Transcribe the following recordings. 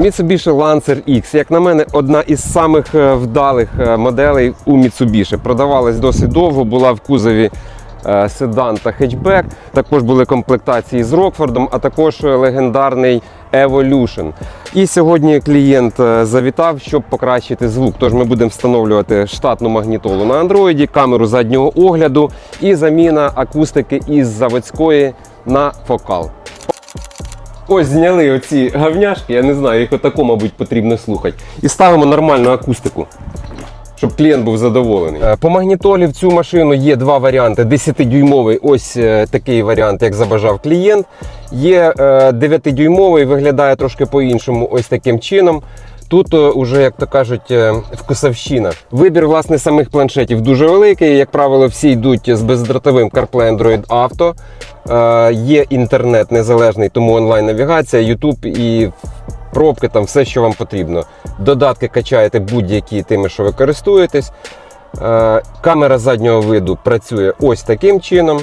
Mitsubishi Lancer X, як на мене, одна із самих е, вдалих е, моделей у Mitsubishi. Продавалась досить довго, була в кузові е, седан та хетчбек. Також були комплектації з Рокфордом, а також легендарний Evolution. І сьогодні клієнт завітав, щоб покращити звук. Тож ми будемо встановлювати штатну магнітолу на Android, камеру заднього огляду і заміна акустики із заводської на фокал. Ось зняли оці гавняшки, я не знаю, їх отако, мабуть, потрібно слухати. І ставимо нормальну акустику, щоб клієнт був задоволений. Е, По магнітолі в цю машину є два варіанти: 10-дюймовий, ось е, такий варіант, як забажав клієнт. Є е, 9-дюймовий, виглядає трошки по-іншому, ось таким чином. Тут е, уже, як то кажуть, е, вкусовщина. Вибір власне самих планшетів дуже великий. Як правило, всі йдуть з бездротовим CarPlay Android Auto. Е, Є інтернет незалежний, тому онлайн-навігація, YouTube і пробки, там все, що вам потрібно. Додатки качаєте будь-які тими, що ви користуєтесь. Е, Камера заднього виду працює ось таким чином.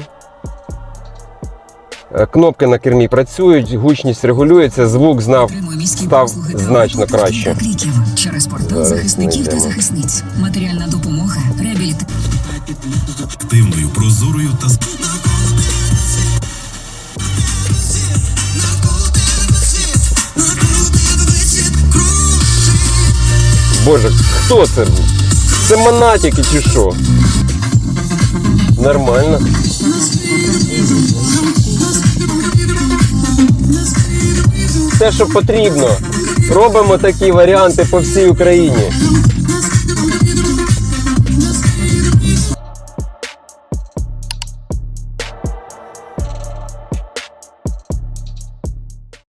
Е, Кнопки на кермі працюють, гучність регулюється, звук знав став значно краще. через портал захисників та захисниць. Матеріальна допомога, реабілітація. активною, прозорою та Боже, хто це? Це монатики чи що? Нормально. Те, що потрібно. Робимо такі варіанти по всій Україні.